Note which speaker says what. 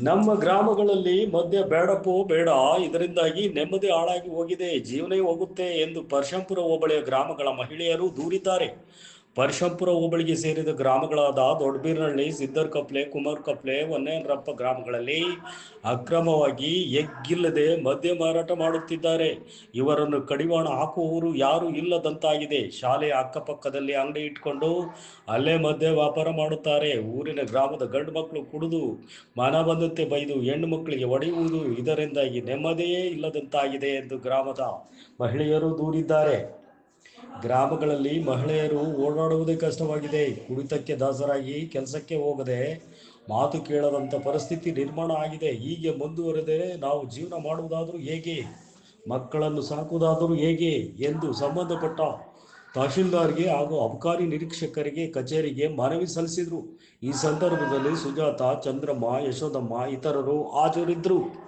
Speaker 1: ನಮ್ಮ ಗ್ರಾಮಗಳಲ್ಲಿ ಮದ್ಯ ಬೇಡಪ್ಪೋ ಬೇಡ. ಇದರಿಂದಾಗಿ ನೆಮ್ಮದಿ ಹಾಳಾಗಿ ಹೋಗಿದೆ, ಜೀವನೇ ಹೋಗುತ್ತೆ ಎಂದು ಪರಶಂಪುರ ಹೋಬಳಿಯ ಗ್ರಾಮಗಳ ಮಹಿಳೆಯರು ದೂರಿದ್ದಾರೆ. ಪರ್ಶಂಪುರ ಹೋಬಳಿಗೆ ಸೇರಿದ ಗ್ರಾಮಗಳಾದ ದೊಡ್ಡಬೀರನಹಳ್ಳಿ ಸಿದ್ದರ್ ಕಪ್ಲೆ, ಕುಮಾರ್ ಕಪ್ಲೆ, ಹೊನ್ನೇನರಪ್ಪ ಗ್ರಾಮಗಳಲ್ಲಿ ಅಕ್ರಮವಾಗಿ ಎಗ್ಗಿಲ್ಲದೆ ಮದ್ಯ ಮಾರಾಟ ಮಾಡುತ್ತಿದ್ದಾರೆ. ಇವರನ್ನು ಕಡಿವಾಣ ಹಾಕುವವರು ಯಾರೂ ಇಲ್ಲದಂತಾಗಿದೆ. ಶಾಲೆಯ ಅಕ್ಕಪಕ್ಕದಲ್ಲಿ ಅಂಗಡಿ ಇಟ್ಕೊಂಡು ಅಲ್ಲೇ ಮದ್ಯ ವ್ಯಾಪಾರ ಮಾಡುತ್ತಾರೆ. ಊರಿನ ಗ್ರಾಮದ ಗಂಡು ಮಕ್ಕಳು ಕುಡಿದು ಮನ ಬಂದಂತೆ ಬೈದು ಹೆಣ್ಣು ಮಕ್ಕಳಿಗೆ ಒಡೆಯುವುದು ಇದರಿಂದಾಗಿ ನೆಮ್ಮದಿಯೇ ಇಲ್ಲದಂತಾಗಿದೆ ಎಂದು ಗ್ರಾಮದ ಮಹಿಳೆಯರು ದೂರಿದ್ದಾರೆ. ಗ್ರಾಮಗಳಲ್ಲಿ ಮಹಿಳೆಯರು ಓಡಾಡುವುದೇ ಕಷ್ಟವಾಗಿದೆ. ಕುಡಿತಕ್ಕೆ ದಾಸರಾಗಿ ಕೆಲಸಕ್ಕೆ ಹೋಗದೆ ಮಾತು ಕೇಳದಂಥ ಪರಿಸ್ಥಿತಿ ನಿರ್ಮಾಣ ಆಗಿದೆ. ಹೀಗೆ ಮುಂದುವರೆದರೆ ನಾವು ಜೀವನ ಮಾಡುವುದಾದರೂ ಹೇಗೆ? ಮಕ್ಕಳನ್ನು ಸಾಕುವುದಾದರೂ ಹೇಗೆ? ಎಂದು ಸಂಬಂಧಪಟ್ಟ ತಹಶೀಲ್ದಾರ್ಗೆ ಹಾಗೂ ಅಬಕಾರಿ ನಿರೀಕ್ಷಕರಿಗೆ ಕಚೇರಿಗೆ ಮನವಿ ಸಲ್ಲಿಸಿದರು. ಈ ಸಂದರ್ಭದಲ್ಲಿ ಸುಜಾತ, ಚಂದ್ರಮ್ಮ ಯಶೋದಮ್ಮ ಇತರರು ಹಾಜರಿದ್ದರು.